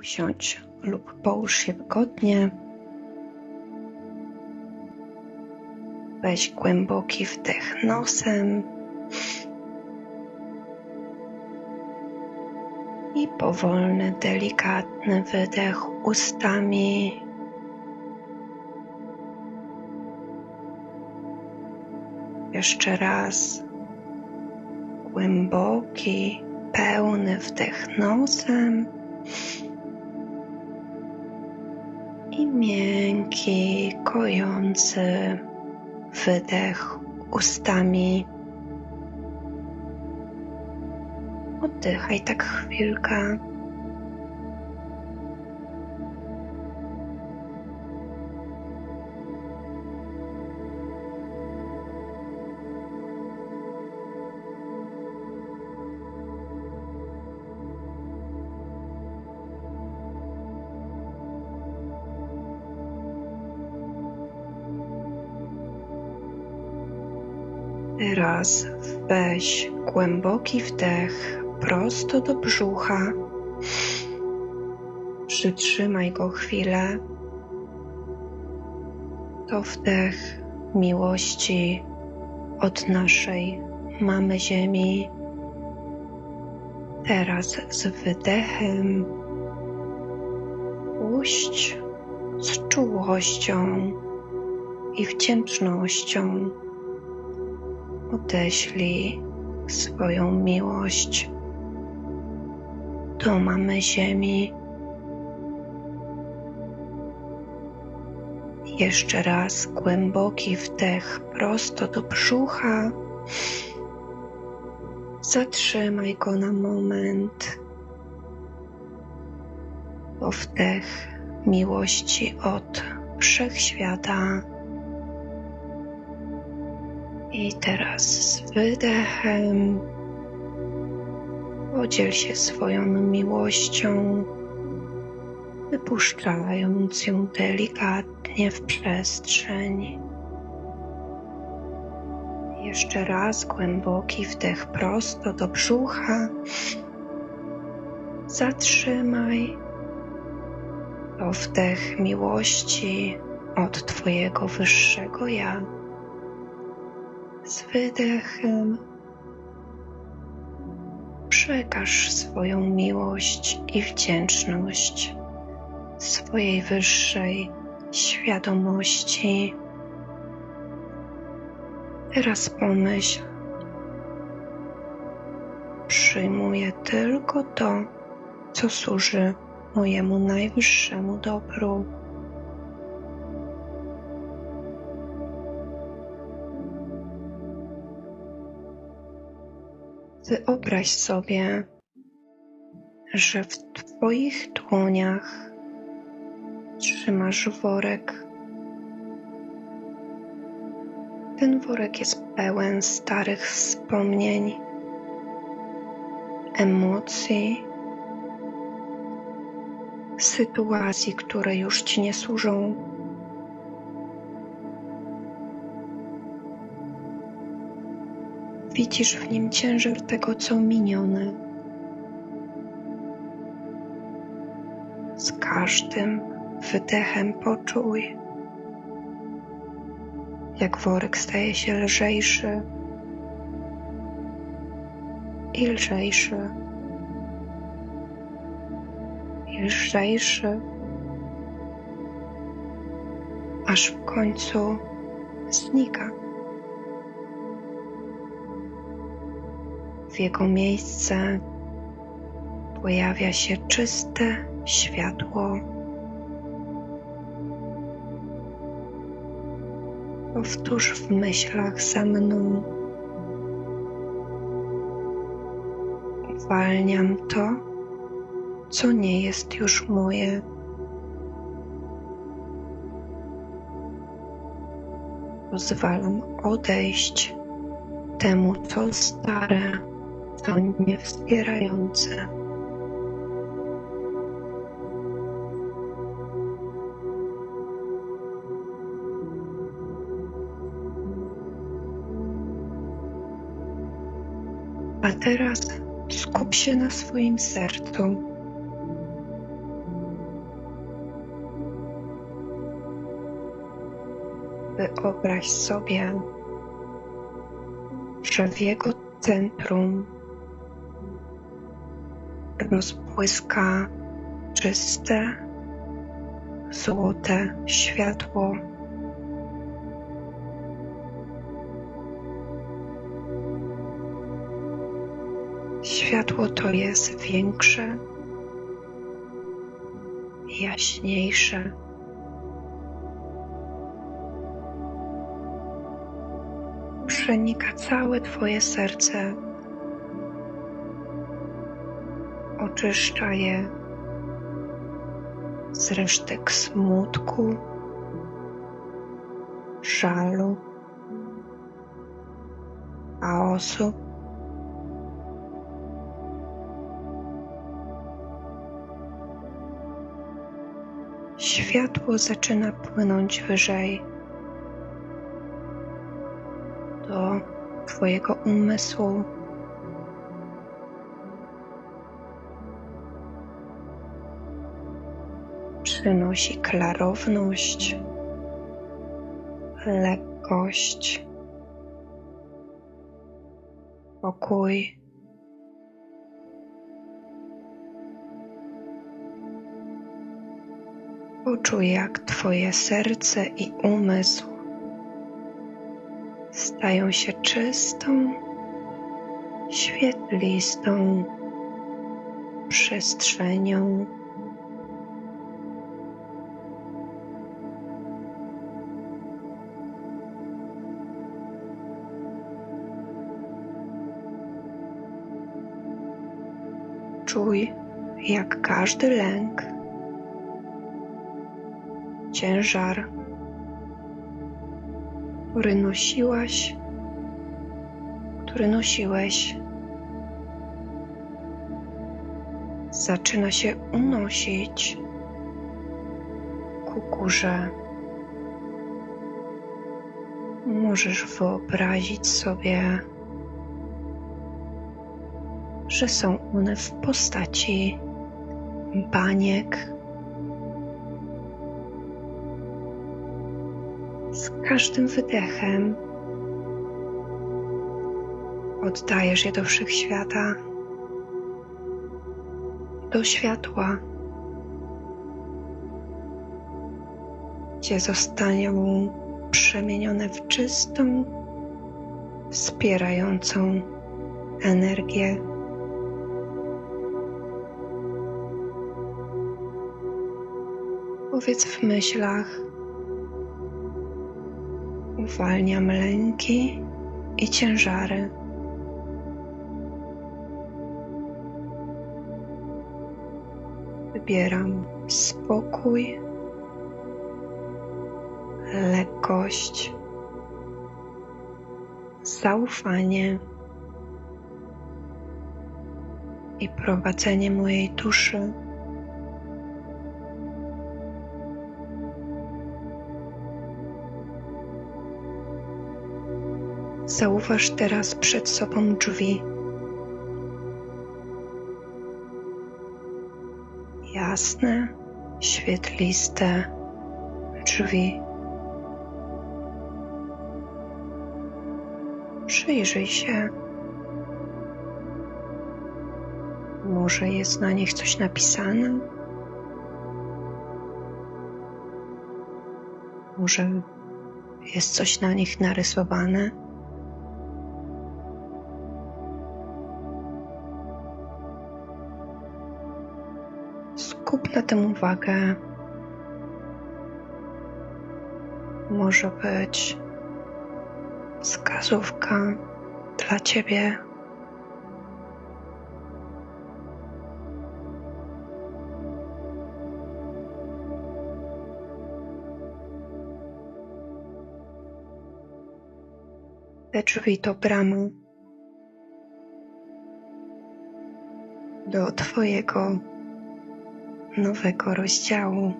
Usiądź lub połóż się wygodnie. Weź głęboki wdech nosem i powolny, delikatny wydech ustami. Jeszcze raz głęboki, pełny wdech nosem i miękki, kojący wydech ustami. Oddychaj tak chwilkę. Teraz weź głęboki wdech prosto do brzucha. Przytrzymaj go chwilę. To wdech miłości od naszej Mamy Ziemi. Teraz z wydechem puść z czułością i wdzięcznością odeślij swoją miłość do mamy Ziemi. Jeszcze raz głęboki wdech prosto do brzucha. Zatrzymaj go na moment. To wdech miłości od wszechświata. I teraz z wydechem podziel się swoją miłością, wypuszczając ją delikatnie w przestrzeń. Jeszcze raz głęboki wdech prosto do brzucha. Zatrzymaj. To wdech miłości od Twojego wyższego ja z wydechem przekaż swoją miłość i wdzięczność swojej wyższej świadomości. Teraz pomyśl, przyjmuję tylko to, co służy mojemu najwyższemu dobru. Wyobraź sobie, że w Twoich dłoniach trzymasz worek. Ten worek jest pełen starych wspomnień, emocji, sytuacji, które już Ci nie służą. Widzisz w nim ciężar tego, co minione. Z każdym wydechem poczuj, jak worek staje się lżejszy i lżejszy i lżejszy, aż w końcu znika. Jego miejsce pojawia się czyste światło. Powtórz w myślach za mną. Uwalniam to, co nie jest już moje. Pozwalam odejść temu, co stare to nie. A teraz skup się na swoim sercu. Wyobraź sobie, że w jego centrum rozbłyska czyste, złote światło. Światło to jest większe, jaśniejsze. Przenika całe Twoje serce, oczyszcza je z resztek smutku, żalu, chaosu. Światło zaczyna płynąć wyżej do Twojego umysłu. Przynosi klarowność, lekkość, pokój. Poczuj, jak Twoje serce i umysł stają się czystą, świetlistą przestrzenią. Czuj, jak każdy lęk, ciężar, który nosiłaś, który nosiłeś, zaczyna się unosić ku górze. Możesz wyobrazić sobie, że są one w postaci baniek. Z każdym wydechem oddajesz je do wszechświata, do światła, gdzie zostaną przemienione w czystą, wspierającą energię. Powiedz w myślach, uwalniam lęki i ciężary. Wybieram spokój, lekkość, zaufanie i prowadzenie mojej duszy. Zauważ teraz przed sobą drzwi. Jasne, świetliste drzwi. Przyjrzyj się. Może jest na nich coś napisane? Może jest coś na nich narysowane? Tym uwagę. Może być wskazówka dla Ciebie. Te drzwi to brama do Twojego nowego rozdziału.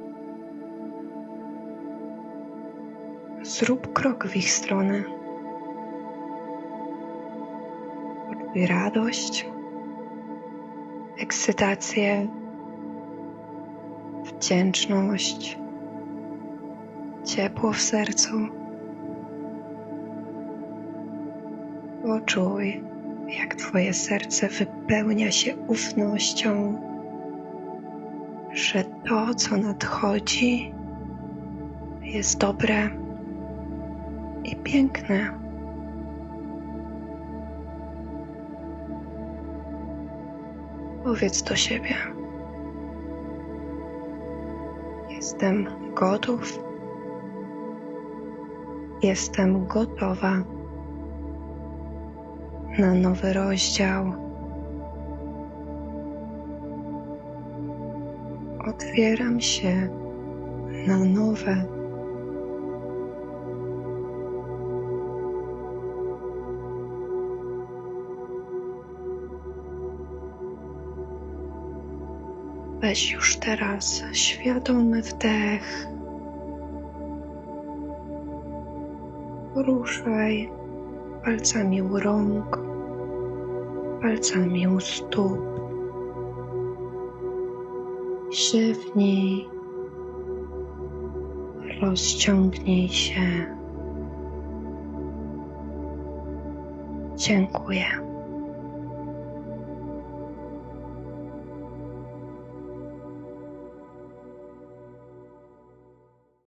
Zrób krok w ich stronę. Poczuj radość, ekscytację, wdzięczność, ciepło w sercu. Poczuj, jak Twoje serce wypełnia się ufnością że to, co nadchodzi, jest dobre i piękne. Powiedz do siebie: Jestem gotów, jestem gotowa na nowy rozdział. Otwieram się na nowe. Weź już teraz świadomy wdech. Ruszaj palcami u rąk, palcami u stóp. Ziewnij, rozciągnij się. Dziękuję.